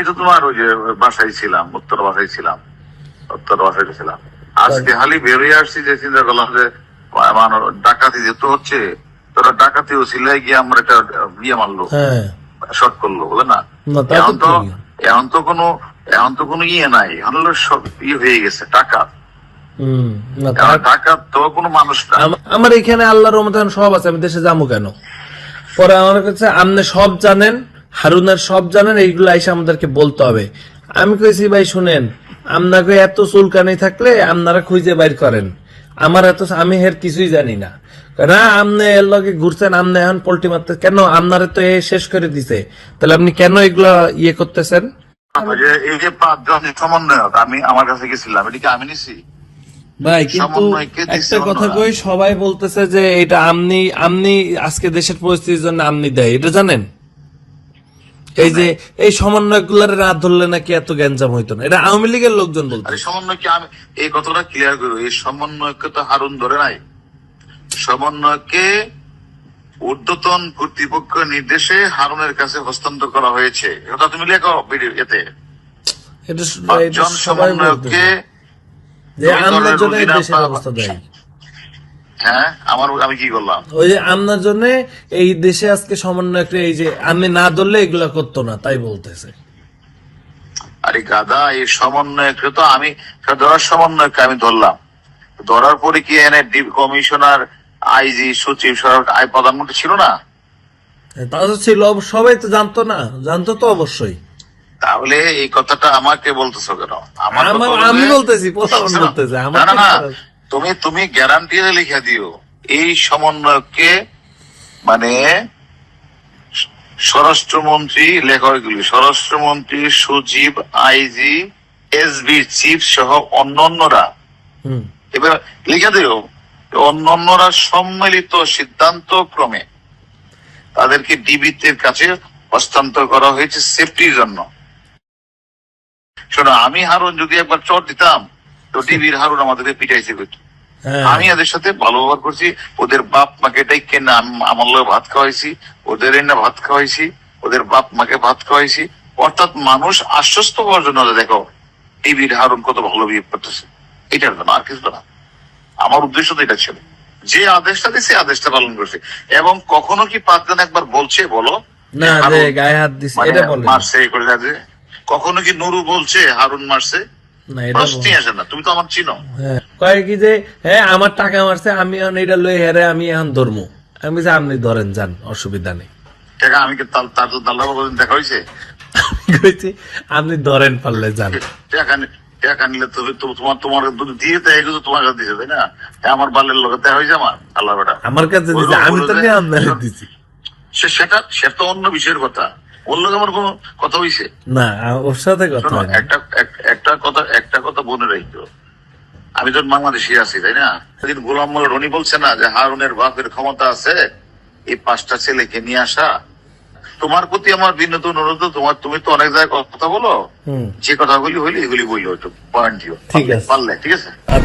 আমি তো তোমার ওই যে বাসায় ছিলাম উত্তর বাসায় ছিলাম উত্তর বাসায় ছিলাম আজকে হালি বেরিয়ে আসছি যে চিন্তা করলাম যে ডাকাতি যেহেতু হচ্ছে তোরা ডাকাতি ও সিলাই গিয়ে আমরা একটা বিয়ে মারলো হ্যাঁ। শর্ট করল বলে না? এখন তো এখন তো কোনো এখন তো কোনো ইয়ে নাই এখন হলো সব ইয়ে হয়ে গেছে টাকা টাকা তো কোনো মানুষ না। আমার এখানে আল্লাহর রহমতে এখন সব আছে আমি দেশে যাব কেন? পরে আমার কাছে আপনি সব জানেন হারুনের সব জানেন এইগুলো এসে আমাদেরকে বলতে হবে। আমি কইছি ভাই শুনেন আপনাকে এত চুলকানি থাকলে আপনারা খুঁজে বাইর করেন। আমার এত আমি এর কিছুই জানি না। না আপনি এর লগে ঘুরছেন আপনি এখন পোল্ট্রি মারতে কেন? আপনারা তো এ শেষ করে দিছে। তাহলে আপনি কেন এগুলা ইয়ে করতেছেন? যে এই যে পাঁচজন সমন্বয়ক আমি আমার কাছে গেছিলাম এটা কি আমি নিছি? ভাই কিন্তু একটা কথা কই সবাই বলতেছে যে এটা আমনি আমনি আজকে দেশের পরিস্থিতির জন্য আমনি দেয়। এটা জানেন? এই যে এই সমন্বয়গুলার রাত ধরলে নাকি এত গ্যাঞ্জাম হইতো না? এটা আওয়ামী লীগের লোকজন বলতো। আরে সমন্বয়কে আমি এই কথাটা ক্লিয়ার করব। এই সমন্বয়কে তো হারুন ধরে নাই। সমন্বয়কে ঊর্ধ্বতন কর্তৃপক্ষ নির্দেশে হারুনের কাছে হস্তান্তর করা হয়েছে। এটা তুমি লেখো ভিডিও এতে। এটা হ্যাঁ? আমার আমি কি করলাম? ওই যে আমনার জন্য এই দেশে আজকে সমন্বয় এই যে আমি না ধরলে এগুলা করতো না তাই বলতেছে। আরে গাদা এই সমন্বয়কে তো আমি ধরার সমন্বয়কে আমি ধরলাম। ধরার পরে কি এনে ডি- কমিশনার আইজি সচিব আই প্রধানমন্ত্রী ছিল না? তা তো ছিল সবাই তো জানতো না। জানতো তো অবশ্যই। তাহলে এই কথাটা আমাকে বলতেছো কেন? আমার আমি বলতেছি, প্রধান বলতেছে, না না তুমি তুমি গ্যারান্টি লিখে দিও। এই সমন্বয়কে মানে স্বরাষ্ট্রমন্ত্রী লেখকগুলি স্বরাষ্ট্রমন্ত্রী সচিব আইজি এসবি চিফ সহ অন্যান্যরা। এবার লিখে দিও অন্যান্যরা সম্মিলিত সিদ্ধান্ত ক্রমে তাদেরকে ডিবিতের কাছে হস্তান্তর করা হয়েছে সেফটির জন্য। শোনো আমি হারুন যদি একবার চট দিতাম তো ডিবির হারুন আমাদেরকে পিটাইছে করতো হ্যাঁ। আমি এদের সাথে ভালো ব্যবহার করছি। ওদের বাপ মাকে ডাইকে না আম- আমার লোক ভাত খাওয়াইছি। ওদের না ভাত খাওয়াইছি। ওদের বাপ মাকে ভাত খাওয়াইছি। অর্থাৎ মানুষ আশ্বস্ত হওয়ার জন্য দেখো টিভির হারুন কত ভালো বিয়ে করতেছে। এটার জন্য আর কিছু না। আমার উদ্দেশ্য তো এটা ছিল। যে আদেশটা দিছে আদেশটা পালন করছে। এবং কখনো কি পাঁচজন একবার বলছে বলো? না গায়ে হাত দিছে মানে এটা বলে মারছে কখনো কি নুরু বলছে হারুন মারছে? তুমি তো আমার চিনো। হ্যাঁ। কি যে হ্যাঁ আমার টাকা মারছে আমি এখন এটা লই হেরে আমি এখন ধরমু। আমি আপনি ধরেন যান অসুবিধা নেই। টাকা আমি কি তার তার তো দাল্লা দেখা হয়েছে? কইছি আপনি ধরেন পারলে যান। টাকা টাকা নিলে তো তোমার তোমার দিয়ে কাছে দিছে তাই না? আমার বালের লোক দেখা হয়েছে আমার আল্লাহ বেটা আমার কাছে দিছে আমি তো নিয়ে আপনার দিছি। সে সেটা সেটা তো অন্য বিষয়ের কথা। ওর লোক আমার কোনো কথা হয়েছে না ওর সাথে কথা। একটা এক- একটা কথা একটা কথা মনে রাখতো আমি তো বাংলাদেশে আছি তাই না? সেদিন গোলাম মোল্লা রনি বলছে না যে হারুনের বাপের ক্ষমতা আছে এই পাঁচটা ছেলেকে নিয়ে আসা। তোমার প্রতি আমার বিনোদ অনুরোধ তোমার তুমি তো অনেক জায়গায় কথা বলো। যে কথাগুলি হইলে এগুলি বলল একটু পয়েন্ট দিও। ঠিক আছে। পারলে ঠিক আছে?